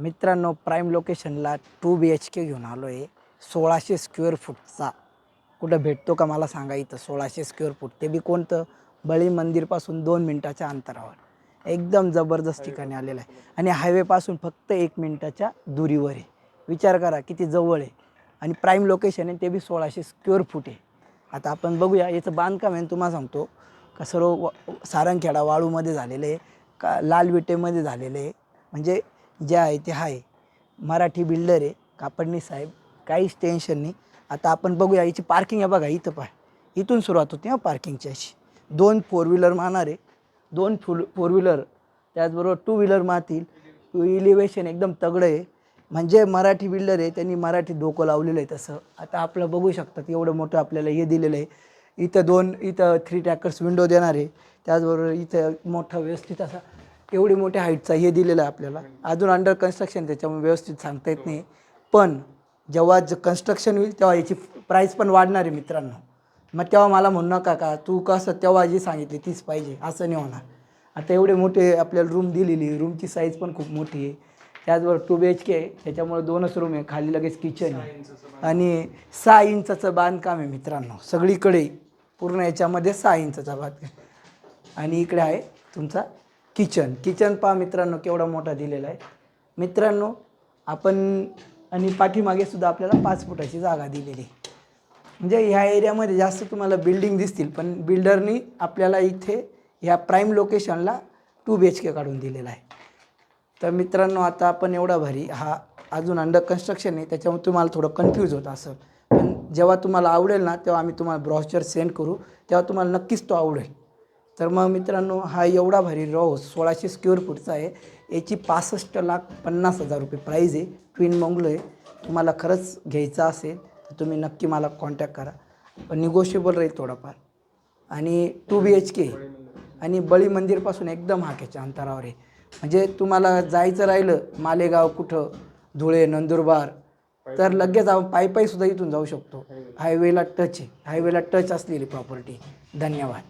मित्रांनो प्राईम लोकेशनला to be H के घेऊन आलो आहे सोळाशे स्क्वेअर फूटचा कुठं भेटतो का मला सांगा इथं. सोळाशे स्क्वेअर फूट ते बी कोणतं? बळी मंदिरपासून दोन मिनटाच्या अंतरावर. एकदम जबरदस्त ठिकाणी आलेलं आहे. आणि हायवेपासून फक्त एक मिनटाच्या दुरीवर आहे. विचार करा किती जवळ आहे. आणि प्राईम लोकेशन आहे ते बी सोळाशे स्क्वेअर फूट आहे. आता आपण बघूया याचं बांधकाम आहे. तुम्हाला सांगतो का सर्व सारंगखेडा वाळूमध्ये झालेलं आहे का लाल विटेमध्ये झालेलं आहे. म्हणजे जे आहे ते आहे. मराठी बिल्डर आहे कापडणी साहेब. काहीच टेन्शन नाही. आता आपण बघूया याची पार्किंग आहे बघा इथं पाय इथून सुरुवात होते हा पार्किंगची अशी. दोन फोर व्हीलर मारणार आहे. दोन फुल फोर व्हीलर त्याचबरोबर टू व्हीलर मारतील. इलिव्हेशन एकदम तगडं आहे. म्हणजे मराठी बिल्डर आहे त्यांनी मराठी डोकं लावलेलं आहे तसं. आता आपलं बघू शकतात एवढं मोठं आपल्याला हे दिलेलं आहे. इथं दोन इथं थ्री टॅकर्स विंडो देणार आहे. त्याचबरोबर इथं मोठं व्यवस्थित असा एवढी मोठ्या हाईटचा हे दिलेलं आहे आपल्याला. अजून अंडर कन्स्ट्रक्शन त्याच्यामुळे व्यवस्थित सांगता येत नाही. पण जेव्हा ज कन्स्ट्रक्शन होईल तेव्हा याची प्राईस पण वाढणार आहे मित्रांनो. मग तेव्हा मला म्हणू नका का तू कसं तेव्हा जी सांगितली तीच पाहिजे असं नाही होणार. आता एवढे मोठे आपल्याला रूम दिलेली रूमची साईज पण खूप मोठी आहे. त्याचबरोबर टू बी एच के आहे त्याच्यामुळे दोनच रूम आहे खाली लगेच किचन आहे. आणि सहा इंचाचं बांधकाम आहे मित्रांनो सगळीकडे पूर्ण याच्यामध्ये सहा इंचाचा बांधकाम. आणि इकडे आहे तुमचा किचन. किचन पहा मित्रांनो केवढा मोठा दिलेला आहे. मित्रांनो आपण आणि पाठीमागे सुद्धा आपल्याला पाच फुटाची जागा दिलेली आहे. म्हणजे ह्या एरियामध्ये जास्त तुम्हाला बिल्डिंग दिसतील पण बिल्डरनी आपल्याला इथे ह्या प्राईम लोकेशनला टू बी एच के काढून दिलेला आहे. तर मित्रांनो आता आपण एवढा भारी हा अजून अंडर कन्स्ट्रक्शन आहे त्याच्यामुळे तुम्हाला थोडं कन्फ्यूज होत असेल. पण जेव्हा तुम्हाला आवडेल ना तेव्हा आम्ही तुम्हाला ब्रॉचर सेंड करू. तेव्हा तुम्हाला नक्कीच तो आवडेल. तर मग मित्रांनो हा एवढा भारी रॉस सोळाशे स्क्वेअर फूटचा आहे. याची पासष्ट लाख पन्नास हजार रुपये प्राईज आहे. ट्विन मंगलो आहे. तुम्हाला खरंच घ्यायचं असेल तर तुम्ही नक्की मला कॉन्टॅक्ट करा. पण निगोशिएबल राहील थोडाफार. आणि टू बी एच के आणि बळी मंदिरपासून एकदम हाकेच्या अंतरावर आहे. म्हणजे तुम्हाला जायचं राहिलं मालेगाव कुठं? धुळे नंदुरबार. तर लगेच आपण पायी पायी सुद्धा इथून जाऊ शकतो. हायवेला टच आहे. हायवेला टच असलेली प्रॉपर्टी धन्यवाद.